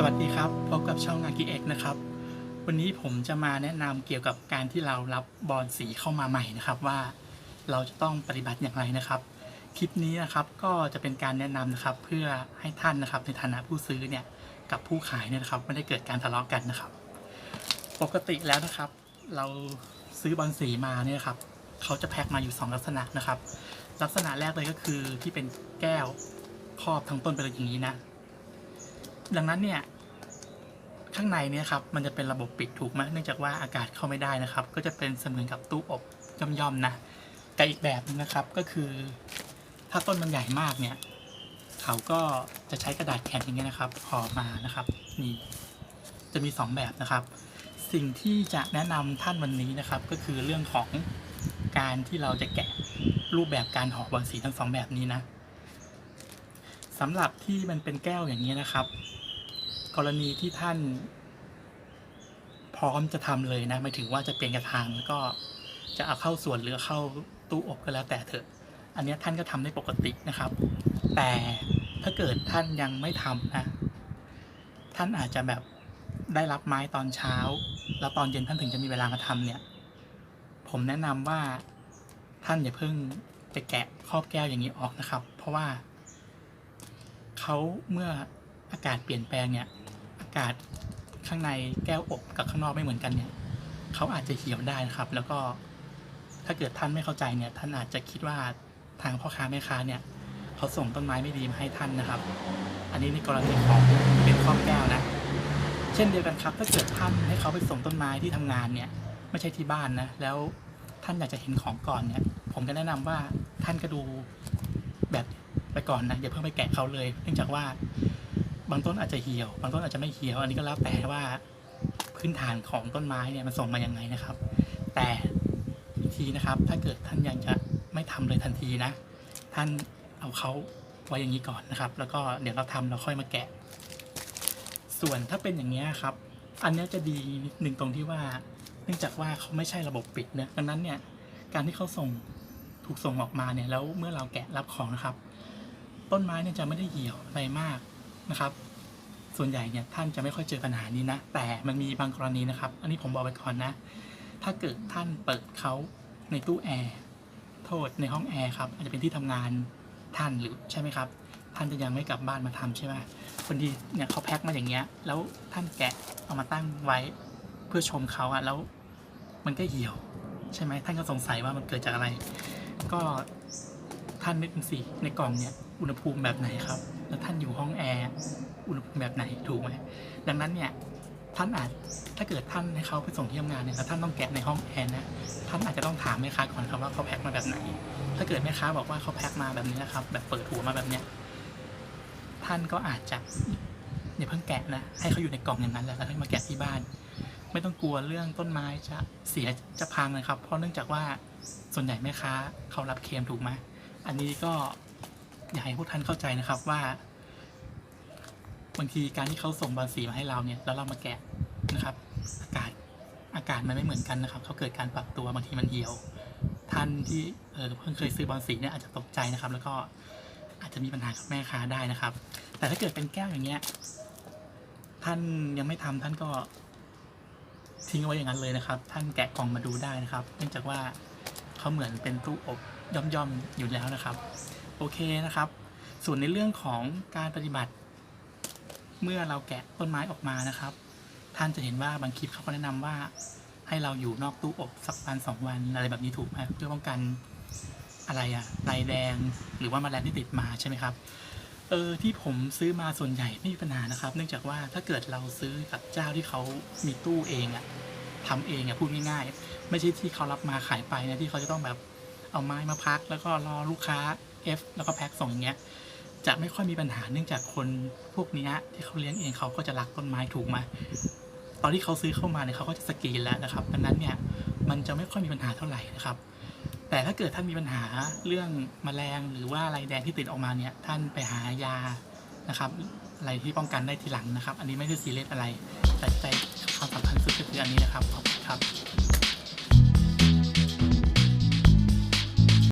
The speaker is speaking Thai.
สวัสดีครับพบกับช่องอากิเอ็กนะครับ วันนี้ผมจะมาแนะนำเกี่ยวกับการที่เรารับบอลสีเข้ามาใหม่นะครับว่าเราจะต้องปฏิบัติอย่างไรนะครับ คลิปนี้นะครับก็จะเป็นการแนะนำนะครับเพื่อให้ท่านนะครับในฐานะผู้ซื้อเนี่ยกับผู้ขายเนี่ยนะครับไม่ได้เกิดการทะเลาะกันนะครับ ปกติแล้วนะครับ เราซื้อบอลสีมาเนี่ยครับเขาจะแพ็คมาอยู่สองลักษณะนะครับ ลักษณะแรกเลยก็คือที่เป็นแก้วครอบทั้งต้นไปเลยอย่างนี้นะ ดังนั้นเนี่ยข้างในเนี่ยครับมันจะเป็นระบบปิดถูกไหมเนื่องจากว่าอากาศเข้าไม่ได้นะครับ ก็จะเป็นเสมือนกับตู้อบย่อมๆนะแต่อีกแบบนึงนะครับก็คือ ถ้าต้นมันใหญ่มากเนี่ยเขาก็จะใช้กระดาษแข็งอย่างเงี้ยนะครับห่อมานะครับนี่จะมีสองแบบนะครับ สิ่งที่จะแนะนำท่านวันนี้นะครับ ก็คือเรื่องของการที่เราจะแกะรูปแบบการห่อบอลสีทั้งสองแบบนี้นะสำหรับที่มันเป็นแก้วอย่างนี้นะครับ กรณีที่ท่าน พร้อมจะทำเลยนะหมายถึงว่าจะเปลี่ยนกระถางแล้วก็จะเอาเข้าส่วนหรือเข้าตู้อบก็แล้วแต่เถอะ อันนี้ท่านก็ทำได้ปกตินะครับ แต่ถ้าเกิดท่านยังไม่ทำนะ ท่านอาจจะแบบได้รับไม้ตอนเช้า แล้วตอนเย็นท่านถึงจะมีเวลามาทำเนี่ย ผมแนะนำว่าท่านอย่าเพิ่งไปแกะครอบแก้วอย่างนี้ออกนะครับ เพราะว่าเขาเมื่ออากาศเปลี่ยนแปลงเนี่ยากาศข้างในแก้วอบกับข้างนอกไม่เหมือนกันเนี่ยเขาอาจจะเหี่ยวได้นะครับ แล้วก็ถ้าเกิดท่านไม่เข้าใจเนี่ย ท่านอาจจะคิดว่าทางพ่อค้าแม่ค้าเนี่ยเขาส่งต้นไม้ไม่ดีมาให้ท่านนะครับ อันนี้ในกรณีของเป็นครอบแก้วนะ เช่นเดียวกันครับ ถ้าเกิดท่านให้เขาไปส่งต้นไม้ที่ทำงานเนี่ย ไม่ใช่ที่บ้านนะ แล้วท่านอยากจะเห็นของก่อนเนี่ย ผมก็แนะนำว่าท่านก็ดูแบบไปก่อนนะอย่าเพิ่งไปแกะเขาเลย เนื่องจากว่า บางต้นอาจจะเหี่ยว บางต้นอาจจะไม่เหี่ยว อันนี้ก็แล้วแต่ว่าพื้นฐานของต้นไม้เนี่ยมันส่งมายังไงนะครับ แต่อีกทีนะครับ ถ้าเกิดท่านยังจะไม่ทำเลยทันทีนะ ท่านเอาเขาไว้อย่างนี้ก่อนนะครับ แล้วก็เดี๋ยวเราทำเราค่อยมาแกะ ส่วนถ้าเป็นอย่างนี้ครับ อันนี้จะดีหนึ่งตรงที่ว่า เนื่องจากว่าเขาไม่ใช่ระบบปิดเนะดังนั้นเนี่ยการที่เขาส่งถูกส่งออกมาเนี่ยแล้วเมื่อเราแกะรับของนะครับ ต้นไม้เนี่ยจะไม่ได้เหี่ยวอะไรมาก นะครับ ส่วนใหญ่เนี่ยท่านจะไม่ค่อยเจอปัญหานี้นะ แต่มันมีบางกรณีนะครับ อันนี้ผมบอกไว้ก่อนนะ ถ้าเกิดท่านเปิดเขาในตู้แอร์โทษในห้องแอร์ครับอาจจะเป็นที่ทำงานท่านหรือใช่ไหมครับ ท่านจะยังไม่กลับบ้านมาทำใช่ไหมคนดีเนี่ยเขาแพ็คมาอย่างเงี้ย แล้วท่านแกะเอามาตั้งไว้เพื่อชมเขาอะแล้วมันก็เหี่ยว ใช่ไหมท่านก็สงสัยว่ามันเกิดจากอะไร ก็ ท่านนึกดูสิในกล่องเนี่ยอุณหภูมิแบบไหนครับ แล้วท่านอยู่ห้องแอร์อุณหภูมิแบบไหนถูกไหมดังนั้นเนี่ยท่านอาจถ้าเกิดท่านให้เขาไปส่งที่ทำงานเนี่ยแล้วท่านต้องแกะในห้องแอร์นะท่านอาจจะต้องถามแม่ค้าก่อนครับว่าเขาแพ็คมาแบบไหน ถ้าเกิดแม่ค้าบอกว่าเขาแพ็คมาแบบนี้นะครับ แบบเปิดหัวมาแบบเนี้ยท่านก็อาจจะอย่าเพิ่งแกะนะให้เขาอยู่ในกล่องอย่างนั้นแหละแล้วค่อยมาแกะที่บ้าน ไม่ต้องกลัวเรื่องต้นไม้จะเสียจะพังนะครับ เพราะเนื่องจากว่าส่วนใหญ่แม่ค้าเขารับเคมถูกไหม อันนี้ก็อยากให้พวกท่านเข้าใจนะครับว่าบางทีการที่เขาส่งบอลสีมาให้เราเนี่ยแล้วเรามาแกะนะครับ อากาศอากาศมันไม่เหมือนกันนะครับเขาเกิดการปรับตัวบางทีมันเหี่ยว ท่านที่เออเพิ่งเคยซื้อบอลสีเนี่ยอาจจะตกใจนะครับ แล้วก็อาจจะมีปัญหากับแม่ค้าได้นะครับ แต่ถ้าเกิดเป็นแก้วอย่างเงี้ยท่านยังไม่ทำท่านก็ทิ้งเอาไว้อย่างนั้นเลยนะครับ ท่านแกะกล่องมาดูได้นะครับ เนื่องจากว่าเขาเหมือนเป็นตู้อบ ย่อมๆอมอยู่แล้วนะครับ โอเคนะครับ ส่วนในเรื่องของการปฏิบัติ เมื่อเราแกะต้นไม้ออกมานะครับ ท่านจะเห็นว่าบางคลิปเขาก็แนะนำว่า ให้เราอยู่นอกตู้อบสักวันสองวันอะไรแบบนี้ถูกไหมเพื่อป้องกันอะไรอะลายแดงหรือว่าแมลงที่ติดมาใช่ไหมครับเออที่ผมซื้อมาส่วนใหญ่ไม่มีปัญหานะครับ เนื่องจากว่าถ้าเกิดเราซื้อกับเจ้าที่เขามีตู้เองอะทำเองอะพูดง่ายๆ ไม่ใช่ที่เขารับมาขายไปนะที่เขาจะต้องแบบ เอาไม้มาพัก แล้วก็รอลูกค้า F แล้วก็แพ็คส่งอย่างเงี้ยจะไม่ค่อยมีปัญหาเนื่องจากคนพวกเนี้ยที่เขาเลี้ยงเองเขาก็จะรักต้นไม้ถูกไหมตอนที่เขาซื้อเข้ามาเนี่ยเขาก็จะสกรีนแล้วนะครับดังนั้นเนี่ยมันจะไม่ค่อยมีปัญหาเท่าไหร่นะครับ แต่ถ้าเกิดท่านมีปัญหาเรื่องแมลงหรือว่าอะไรแดงที่ติดออกมาเนี่ยท่านไปหายานะครับอะไรที่ป้องกันได้ทีหลังนะครับ อันนี้ไม่ได้ซีเรียสอะไร แต่ใจความสำคัญสุดก็คืออันนี้นะครับขอบคุณครับ